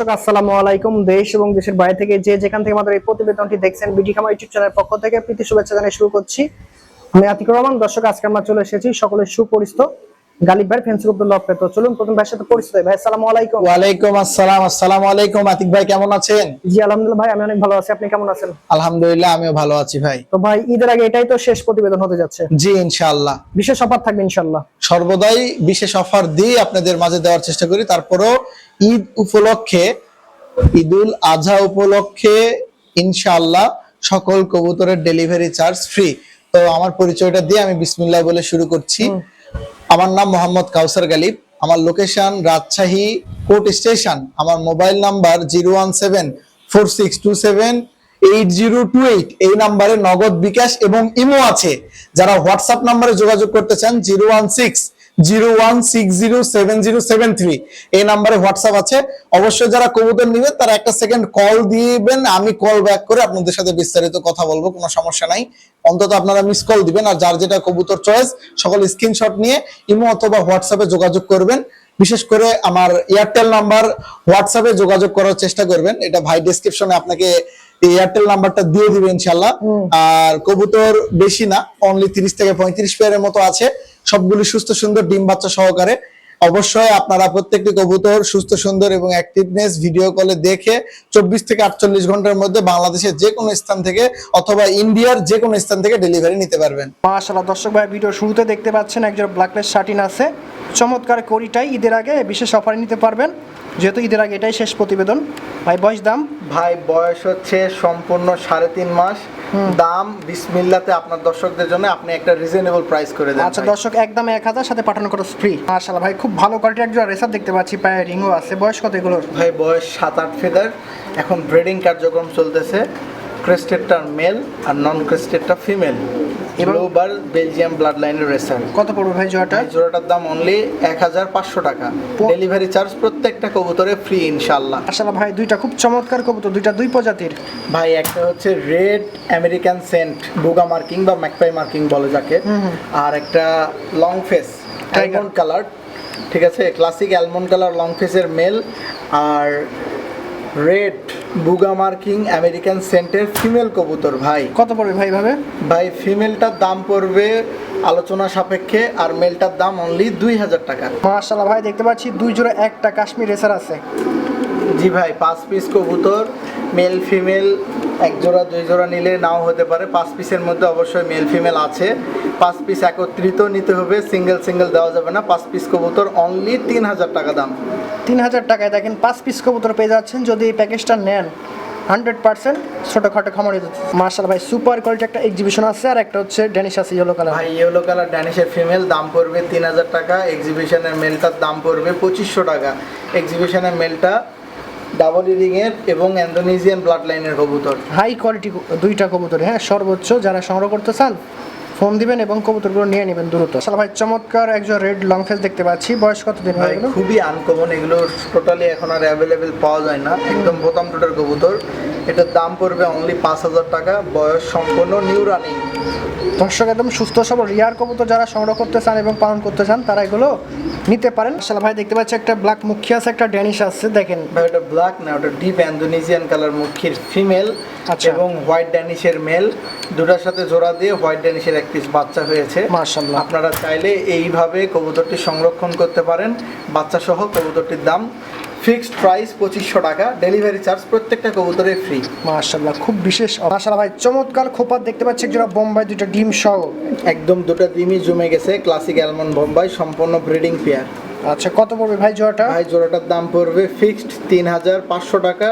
দর্শক আসসালামু আলাইকুম। দেশ এবং দেশের বাইরে থেকে যে যেখান থেকে আমাদের এই প্রতিবেদনটি দেখছেন বিডি খামার ইউটিউব চ্যানেলের পক্ষ থেকে প্রীতি শুভেচ্ছা জানিয়ে শুরু করছি। আমি আতিকুর রহমান দর্শক আজকে আমরা চলে এসেছি সকলের সুপরিচিত গালিব ভাই ফেন্সি উদ্দুল্লাহ তো চলুন প্রথম ভাইয়ের সাথে পরিচিত ভাই আসসালামু আলাইকুম। ওয়ালাইকুম আসসালাম আসসালামু আলাইকুম। আতিক ভাই কেমন আছেন? জি আলহামদুলিল্লাহ ভাই আমি অনেক ভালো আছি। আপনি কেমন আছেন? আলহামদুলিল্লাহ আমিও ভালো আছি ভাই। তো ভাই ঈদের আগে এটাই তো শেষ প্রতিবেদন হতে যাচ্ছে। জি ইনশাআল্লাহ। বিশেষ অফার থাকবে ইনশাল্লাহ সর্বদাই বিশেষ অফার দিয়ে আপনাদের মাঝে দেওয়ার চেষ্টা করি। তারপরও ঈদ উপলক্ষে ঈদুল আজহা উপলক্ষে ইনশাআল্লাহ সকল কবুতরের ডেলিভারি চার্জ ফ্রি তো আমার পরিচয়টা দিয়ে আমি বিসমিল্লাহ বলে শুরু করছি। আমার নাম মোহাম্মদ কাউসার গালিব। আমার লোকেশন রাজশাহী কোর্ট স্টেশন। আমার mobile number zero one seven four six two seven eight zero two eight. এই নাম্বারে নগদ বিকাশ এবং ইমো আছে। যারা হোয়াটসঅ্যাপ নাম্বারে যোগাযোগ করতে চান zero one six zero one six zero seven zero seven three. এই নাম্বারে হোয়াটসঅ্যাপ আছে। অবশ্যই যারা কবুতর নিবে তারা একটা সেকেন্ড কল দিবেন। আমি কল ব্যাক করে আপনাদের সাথে বিস্তারিত কথা বলব কোনো সমস্যা নাই। অন্তত আপনারা মিস কল দিবেন আর যার যেটা কবুতর চয়েস সকল স্ক্রিনশট নিয়ে ইমো অথবা হোয়াটসঅ্যাপে যোগাযোগ করবেন। বিশেষ করে আমার এয়ারটেল নাম্বার হোয়াটসঅ্যাপে যোগাযোগ করার চেষ্টা করবেন। এটা ভাই ডেসক্রিপশনে আপনাকে এয়ারটেল নাম্বারটা দিয়ে দিবে ইনশাল্লাহ আর কবুতর বেশি না অনলি তিরিশ থেকে পঁয়ত্রিশ পেয়ারের মতো আছে। সবগুলি সুস্থ সুন্দর ডিম বাচ্চা সহকারে। অবশ্যই আপনারা প্রত্যেকটি কবুতর সুস্থ, সুন্দর এবং অ্যাক্টিভনেস ভিডিও কলে দেখে চব্বিশ থেকে আটচল্লিশ ঘণ্টার মধ্যে বাংলাদেশের যে কোনো স্থান থেকে অথবা ইন্ডিয়ার যে কোনো স্থান থেকে ডেলিভারি নিতে পারবেন। মাশাল্লাহ দর্শক ভাই ভিডিও শুরুতে দেখতে পাচ্ছেন একজন ব্ল্যাকলেস শার্টিন আছে। চমৎকার করিটাই ঈদের আগে বিশেষ অফার নিতে পারবেন। যেহেতু ঈদের আগে এটাই শেষ প্রতিবেদন। ভাই বয়স দাম? ভাই বয়স হচ্ছে সম্পূর্ণ সাড়ে তিন মাস। দাম বিসমিল্লাতে আপনার দর্শকদের জন্য আপনি একটা রিজনেবল প্রাইস করে দেন আচ্ছা। দর্শক একদম এক হাজার সাথে পাঠানো খরচ ফ্রি মাশাআল্লাহ ভাই খুব ভালো কোয়ালিটির একজন রেসার দেখতে পাচ্ছি। পায়ে রিংও আছে। বয়স কত এগুলোর? ভাই বয়স সাত আট ফেদার। এখন ব্রেডিং কার্যক্রম চলতেছে। ক্রেস্টেডটা মেল আর নন ক্রেস্টেডটা ফিমেল গ্লোবাল বেলজিয়াম ব্লাড লাইনের রেসার। কত পড়বে ভাই জোয়াটা জোড়াটার দাম অনলি এক হাজার পাঁচশো টাকা। ডেলিভারি চার্জ প্রত্যেকটা কবুতরে ফ্রি ইনশাল্লাহ আসলে ভাই দুইটা খুব চমৎকার কবুতর দুইটা দুই প্রজাতির। ভাই একটা হচ্ছে রেড আমেরিকান সেন্ট বুগা মার্কিং বা ম্যাকপাই মার্কিং বলে যাকে। আর একটা লং ফেস অ্যালমন্ড কালার ঠিক আছে? ক্লাসিক অ্যালমন্ড কালার লং ফেসের মেল আর রেড বুগা মার্কিং আমেরিকান সেন্টের ফিমেল কবুতর ভাই। কত পড়বে ভাই ভাবে ভাই ফিমেলটার দাম পড়বে আলোচনা সাপেক্ষে আর মেলটার দাম অনলি দুই হাজার টাকা। মার্শাল্লাহ ভাই দেখতে পাচ্ছি দুই জোড়া একটা কাশ্মীর রেসার আছে। জি ভাই পাঁচ পিস কবুতর মেল ফিমেল এক জোড়া দুই জোড়া নিলে নাও হতে পারে। পাঁচ পিসের মধ্যে অবশ্যই মেল ফিমেল আছে। পাঁচ পিস একত্রিত নিতে হবে সিঙ্গেল সিঙ্গেল দেওয়া যাবে না। পাঁচ পিস কবুতর অনলি তিন হাজার টাকা দাম। তিন হাজার টাকায় দেখেন পাঁচ পিস কবুতর পেয়ে যাচ্ছেন। যদি এই প্যাকেজটা নেন হান্ড্রেড পার্সেন্ট ছোটোখাটো খামারে মার্শাল ভাই সুপার কোয়ালিটি একটা এক্সিবিশন আছে। আর একটা হচ্ছে ড্যানিশ আছে ইয়েলো কালার ভাই ইয়েলো কালার ড্যানিশের ফিমেল দাম পড়বে তিন হাজার টাকা। এক্সিবিশনের মেলটার দাম পড়বে পঁচিশশো টাকা। এক্সিবিশনের মেলটা ডাবল ইরিংয়ের এবং ইন্দোনেশিয়ান ব্লাড লাইনের কবুতর হাই কোয়ালিটি দুইটা কবুতর হ্যাঁ সর্বোচ্চ যারা সংগ্রহ করতে চান ফোন দিবেন এবং কবুতরগুলো নিয়ে নেবেন দ্রুত। আসলে ভাই চমৎকার একজন রেড লং ফেস দেখতে পাচ্ছি। বয়স কত দিন হয়ে খুবই আনকমন এগুলো টোটালি এখন আর অ্যাভেলেবেল পাওয়া যায় না। একদম বোতাম টোটার কবুতর। এটার দাম পড়বে অনলি পাঁচ হাজার টাকা। বয়স সম্পূর্ণ নিউ রানিং দর্শক একদম সুস্থ সবল। রিয়ার কবুতর যারা সংগ্রহ করতে চান এবং পালন করতে চান তারা এগুলো নিতে পারেন। আসলে ভাই দেখতে পাচ্ছি একটা ব্ল্যাক মুখী আছে একটা ড্যানিশ আছে দেখেন। ভাই ওটা ব্ল্যাক না ওটা ডিপ ইন্দোনেশিয়ান কালার মুখির ফিমেল আচ্ছা। এবং হোয়াইট ড্যানিশের মেল দুটার সাথে জোড়া দিয়ে হোয়াইট ড্যানিশের এক পিস বাচ্চা হয়েছে। মার্শাল্লাহ আপনারা চাইলে এইভাবে কবুতরটি সংরক্ষণ করতে পারেন। বাচ্চা সহ কবুতরটির দাম ফিক্সড প্রাইস পঁচিশশো টাকা ডেলিভারি চার্জ প্রত্যেকটা কবুতরে ফ্রি মার্শাল্লাহ খুব বিশেষ মার্শাল্লাহ ভাই চমৎকার খোপার দেখতে পাচ্ছি একজোড়া বোম্বাই দুটো ডিম সহ। একদম দুটো ডিমই জমে গেছে ক্লাসিক অ্যালমন্ড বোম্বাই সম্পূর্ণ ব্রিডিং পেয়ার আচ্ছা কত পড়বে ভাই জোড়াটা? ভাই জোড়াটার দাম পড়বে ফিক্সড তিন হাজার পাঁচশো টাকা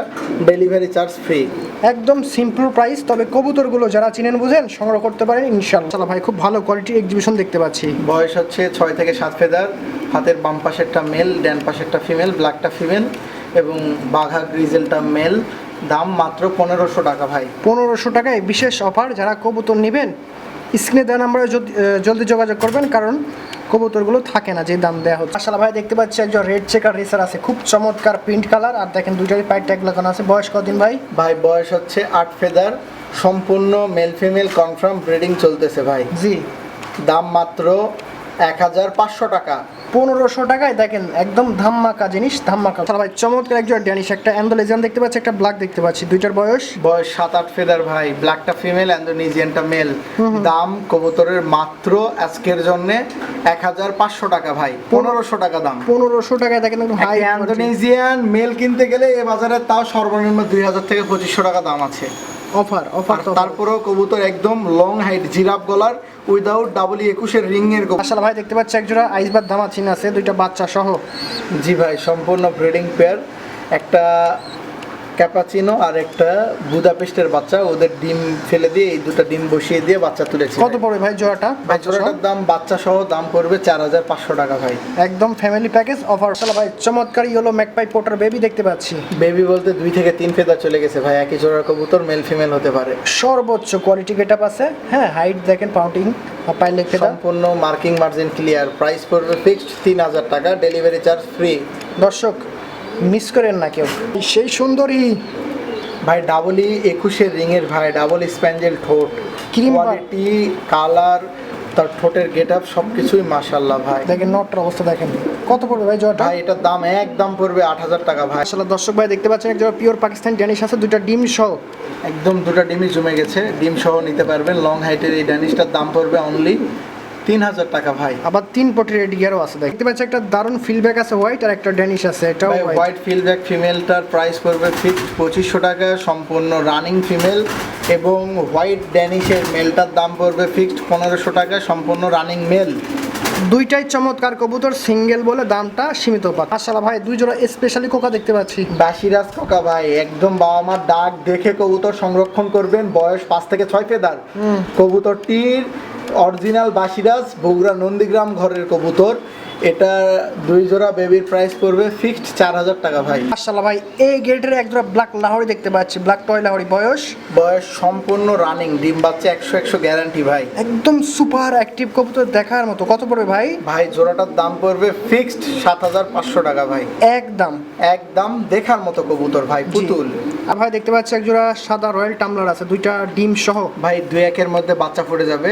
ডেলিভারি চার্জ ফ্রি একদম সিম্পল প্রাইস তবে কবুতরগুলো যারা চিনেন বুঝেন সংগ্রহ করতে পারেন ইনশাল্লাহ ভাই খুব ভালো কোয়ালিটির এক্সিবিশন দেখতে পাচ্ছি। বয়স হচ্ছে ছয় থেকে সাত ফেদার হাতের বাম পাশেরটা মেল ডান পাশেরটা ফিমেল ব্ল্যাকটা ফিমেল এবং বাঘা গ্রিজেলটা মেল দাম মাত্র পনেরোশো টাকা ভাই। পনেরোশো টাকায় বিশেষ অফার যারা কবুতর নেবেন স্ক্রিনে দেওয়া নাম্বারে জলদি যোগাযোগ করবেন কারণ কবুতরগুলো থাকে না যে দাম দেওয়া হচ্ছে। আসলে ভাই দেখতে পাচ্ছি একজন রেড চেকার রেসার আছে খুব চমৎকার প্রিন্ট কালার আর দেখেন দুইটারই পায়ের ট্যাগ লাগানো আছে। বয়স কদিন ভাই? ভাই বয়স হচ্ছে আট ফেদার সম্পূর্ণ মেল ফিমেল কনফার্ম ব্রিডিং চলতেছে ভাই। জি। দাম মাত্র এক হাজার পাঁচশো টাকা। পনেরোশো টাকায় দেখেন একদম ধাম্মাকা জিনিস ধাম্মাকা। ভাই চমৎকার একজন ড্যানিশ একটা অ্যান্ডোলেজিয়ান দেখতে পাচ্ছি একটা ব্ল্যাক দেখতে পাচ্ছি। দুইটার বয়স? বয়স সাত আট ফেদার ভাই ব্ল্যাকটা ফিমেল অ্যান্ডোনেজিয়ানটা মেল দাম কবুতরের মাত্র আজকের জন্য এক হাজার পাঁচশো টাকা ভাই পনেরোশো টাকা দাম। পনেরোশো টাকায় দেখেন একদম হাই অ্যান্ডোনেজিয়ান মেল কিনতে গেলে এ বাজারে তাও সর্বনিম্ন দুই হাজার থেকে পঁচিশশো টাকা দাম আছে। অফার অফার তারপরেও কবুতর একদম লং হাইট জিরাফ গলার উইদাউট ডাবল একুশের রিং এর আসলে ভাই দেখতে পাচ্ছি একজোড়া আইসবাদ ধামাচিন আছে দুইটা বাচ্চা সহ। জি ভাই সম্পূর্ণ ব্রিডিং পেয়ার একটা ক্যাপাচিনো আর একটা বুদাপেস্টের বাচ্চা ওদের ডিম ফেলে দিয়ে এই দুটো ডিম বসিয়ে দিয়ে বাচ্চা তুলেছি কত পড়বে ভাই জোড়াটা? ভাই জোড়াটার দাম বাচ্চা সহ দাম পড়বে চার হাজার পাঁচশো টাকা ভাই। একদম ফ্যামিলি প্যাকেজ অফার মাশাআল্লাহ ভাই চমৎকার ইয়েলো ম্যাকপাই পোটার বেবি দেখতে পাচ্ছি। বেবি বলতে দুই থেকে তিন ফেদা চলে গেছে ভাই একই জোড়ার কবুতর মেল ফিমেল হতে পারে। সর্বোচ্চ কোয়ালিটি গেটআপ আছে। হ্যাঁ হাইট দেখেন পাউন্টিং পাই লেগ ফেদা সম্পূর্ণ মার্কিং মার্জিন ক্লিয়ার প্রাইস পড়বে ফিক্সড তিন হাজার টাকা ডেলিভারি চার্জ ফ্রি দর্শক মিস করেন না কেউ। সেই সুন্দরী ভাই ডাবলই একুশের রিংয়ের ভাই ডাবল স্প্যাঞ্জেল ঠোঁট। কোয়ালিটি কালার তার ঠোঁটের গেট আপ সবকিছুই মাশাল্লাহ ভাই। দেখেন নটটার অবস্থা দেখেন। কত পড়বে ভাই জোড়াটা ভাই এটার দাম একদম পড়বে আট হাজার টাকা ভাই। আসলে দর্শক ভাই দেখতে পাচ্ছেন একজন পিওর পাকিস্তান ড্যানিশ আছে দুইটা ডিম সহ। একদম দুটো ডিমই জমে গেছে। ডিম সহ নিতে পারবেন লং হাইটের এই ড্যানিশটার দাম পড়বে অনলি তিন হাজার টাকা ভাই। আবার তিন পটির এডিয়ারও আছে দেখতে পাচ্ছি একটা দারুণ ফিলব্যাক আছে হোয়াইট আর একটা ড্যানিশ আছে এটাও হোয়াইট ফিল্ডব্যাক ফিমেলটার প্রাইস পড়বে পঁচিশশো টাকা সম্পূর্ণ রানিং ফিমেল এবং হোয়াইট ড্যানিশের মেলটার দাম পড়বে ফিক্সড পনেরোশো টাকা সম্পূর্ণ রানিং মেল দুইটাই চমৎকার কবুতর সিঙ্গেল বলে দামটা সীমিত পাত আসলে ভাই দুই জোড়া স্পেশালি কোকা দেখতে পাচ্ছি। বাসিরাজ কোকা ভাই একদম বাবা মার ডাক দেখে কবুতর সংরক্ষণ করবেন বয়স পাঁচ থেকে ছয় ফেদার। কবুতরটির অরিজিনাল বাসিরাজ বগুড়া নন্দীগ্রাম ঘরের কবুতর। এটা দুই জোড়া বেবির প্রাইস পড়বে ফিক্সড চার হাজার টাকা ভাই। মাশাআল্লাহ ভাই এই গেটের এক জোড়া ব্ল্যাক লাহোরি দেখতে পাচ্ছি ব্ল্যাক টয় লাহোরি বয়স? বয়স সম্পূর্ণ রানিং ডিম বাচ্চা একশো একশো গ্যারান্টি ভাই। একদম সুপার অ্যাক্টিভ কবুতর দেখার মতো কত পড়বে ভাই? ভাই জোড়াটার দাম পড়বে ফিক্সড সাত হাজার পাঁচশো টাকা ভাই। একদম। একদম দেখার মতো কবুতর ভাই পুতুল। আর ভাই দেখতে পাচ্ছি এক জোড়া সাদা রয়্যাল টামলার আছে দুইটা ডিম সহ। ভাই দুই একের মধ্যে বাচ্চা ফুটে যাবে।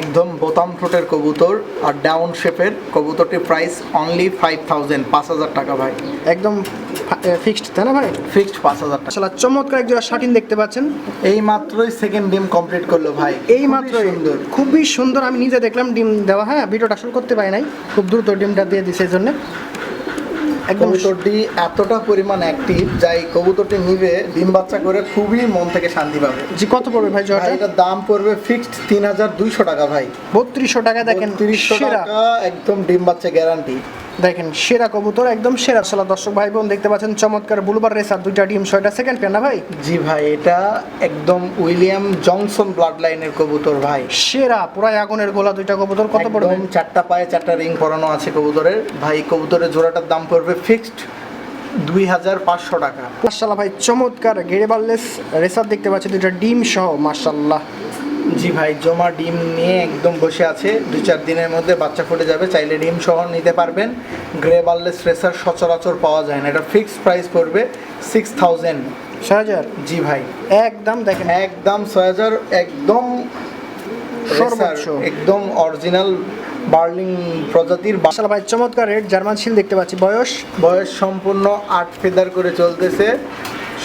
একদম বোতাম ফ্রুটের কবুতর আর ডাউন শেপের কবুতরটি প্রাইস অনলি ফাইভ থাউজেন্ড পাঁচ হাজার টাকা ভাই। একদম ফিক্সড তাই না ভাই? ফিক্সড পাঁচ হাজার টাকা। চমৎকার একজন জোড়া শাটিন দেখতে পাচ্ছেন। এই মাত্রই সেকেন্ড ডিম কমপ্লিট করল ভাই। এই মাত্র খুবই সুন্দর। খুবই সুন্দর আমি নিজে দেখলাম ডিম দেওয়া হ্যাঁ ভিডিওটা আসলে করতে পারি নাই। খুব দ্রুত ডিমটা দিয়ে দিছে এই জন্য। কবুতরটি এতটা পরিমাণ অ্যাক্টিভ যা এই কবুতরটি নিবে ডিম বাচ্চা করে খুবই মন থেকে শান্তি পাবে। জি কত পড়বে ভাই জয়টা? এটার দাম পড়বে ফিক্সড তিন হাজার দুইশো টাকা ভাই। বত্রিশশো টাকা দেখেন তিরিশশো টাকা একদম ডিম বাচ্চা গ্যারান্টি দেখেন সেরা কবুতর একদম সেরা আসলে দর্শক ভাই বোন দেখতে পাচ্ছেন চমৎকার বুলবার রেসার দুইটা ডিম ছয়টা সেকেন্ড পেন না ভাই? জি ভাই এটা একদম উইলিয়াম জনসন ব্লাড লাইনের কবুতর ভাই। সেরা পুরাই আগুনের গোলা দুইটা কবুতর কত পড়বে? চারটা পায়ে চারটা রিং পরানো আছে কবুতরের। ভাই কবুতরের জোড়াটার দাম পড়বে ফিক্সড দুই হাজার পাঁচশো টাকা। মার্শাল্লাহ ভাই চমৎকার গেড়ে গেড়েবাল্লেস রেসার দেখতে পাচ্ছি দুইটা ডিম সহ মার্শাল্লাহ জি ভাই জমা ডিম নিয়ে একদম বসে আছে। দু চার দিনের মধ্যে বাচ্চা ফুটে যাবে চাইলে ডিম সহ নিতে পারবেন। গ্রে বার্লেস রেসার সচরাচর পাওয়া যায় না। এটা ফিক্সড প্রাইস পড়বে সিক্স থাউজেন্ড ছয় হাজার? জি ভাই। একদম দেখেন। একদম ছয় হাজার একদম সর্বোচ্চ। একদম অরিজিনাল বার্লিং প্রজাতির বা- মার্শাল্লাহ ভাই চমৎকার রেড জার্মান শিল দেখতে পাচ্ছি। বয়স? বয়স সম্পূর্ণ আট ফেদার করে চলতেছে।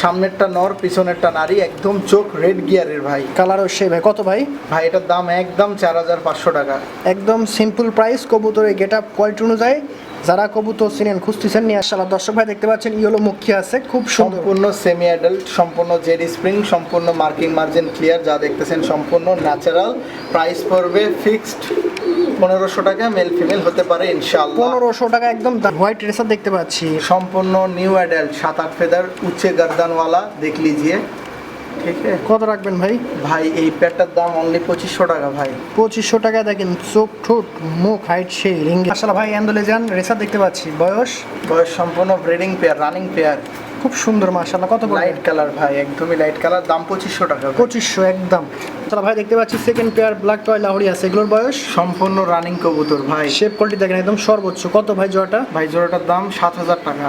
সামনেরটা নর পিছনেরটা নারী একদম চোখ রেড গিয়ারের ভাই। কালারও সেই ভাই কত ভাই? ভাই এটার দাম একদম চার হাজার পাঁচশো টাকা। একদম সিম্পল প্রাইস কবুতরের গেট আপ কোয়ালিটি অনুযায়ী যারা কবুতর চিনেন খুঁজতেছেন নিয়ে আসাল্লাহ দর্শক ভাই দেখতে পাচ্ছেন ইয়েলো মুখী আছে খুব সম্পূর্ণ সেমি অ্যাডাল্ট সম্পূর্ণ জেড স্প্রিং সম্পূর্ণ মার্কিং মার্জিন ক্লিয়ার যা দেখতেছেন সম্পূর্ণ ন্যাচারাল প্রাইস পড়বে ফিক্সড পনেরোশো টাকা মেল ফিমেল হতে পারে ইনশাআল্লাহ। পনেরোশো টাকা একদম হোয়াইট রেসার দেখতে পাচ্ছি। সম্পূর্ণ নিউ অ্যাডাল্ট সাত আট ফেদার উচ্চে গর্দানওয়ালা দেখ লিজিয়ে ঠিক আছে? কত রাখবেন ভাই? ভাই এই প্যাডটার দাম অনলি পঁচিশশো টাকা ভাই। পঁচিশশো টাকা দেখেন চোখ ঠোঁট মুখ হাইট সেই রিং আসলে ভাই অ্যান্ডোলেজান রেসার দেখতে পাচ্ছি বয়স? বয়স সম্পূর্ণ ব্রিডিং পেয়ার রানিং পেয়ার খুব সুন্দর মাশাল্লাহ কত লাইট কালার ভাই একদমই লাইট কালার দাম পঁচিশশো টাকা। পঁচিশশো একদম। তাহলে ভাই দেখতে পাচ্ছি second pair black toy Lahori আছে। এগুলোর বয়স? সম্পূর্ণ রানিং কবুতর ভাই। শেপ কোয়ালিটি দেখেন একদম সর্বোচ্চ। কত ভাই জোড়াটা? ভাই জোড়াটার দাম সাত হাজার টাকা।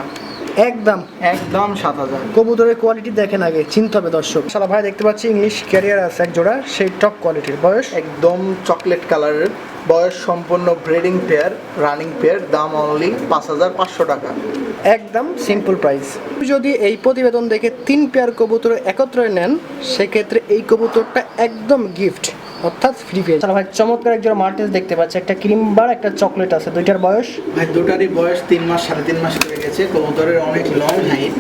একদম। একদম সাত হাজার। কবুতরের কোয়ালিটি দেখেন আগে চিনতে হবে দর্শক। সালা ভাই দেখতে পাচ্ছি ইংলিশ ক্যারিয়ার আছে এক জোড়া সেই টপ কোয়ালিটির বয়স? একদম চকলেট কালারের বয়স সম্পূর্ণ ব্রিডিং পেয়ার রানিং পেয়ার দাম অনলি পাঁচ হাজার পাঁচশো টাকা। একদম সিম্পল প্রাইস যদি এই প্রতিবেদন দেখে তিন পেয়ার কবুতর একত্রে নেন সেক্ষেত্রে এই কবুতরটা একদম গিফট অর্থাৎ ফ্রি পেয়ে ভাই চমৎকার একজন মার্টিস দেখতে পাচ্ছি। একটা ক্রিম বার একটা চকলেট আছে। দুইটার বয়স? ভাই দুটারই বয়স তিন মাস সাড়ে তিন মাস হয়ে গেছে। কবুতরের অনেক লং হাইট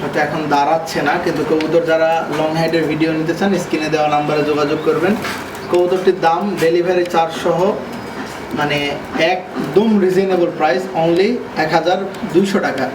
হয়তো এখন দাঁড়াচ্ছে না কিন্তু কবুতর যারা লং হাইটের ভিডিও নিতে চান স্ক্রিনে দেওয়া নাম্বারে যোগাযোগ করবেন। কবুতরটির দাম ডেলিভারি চার্জ সহ মানে একদম রিজনেবল প্রাইস অনলি এক হাজার দুইশো টাকা।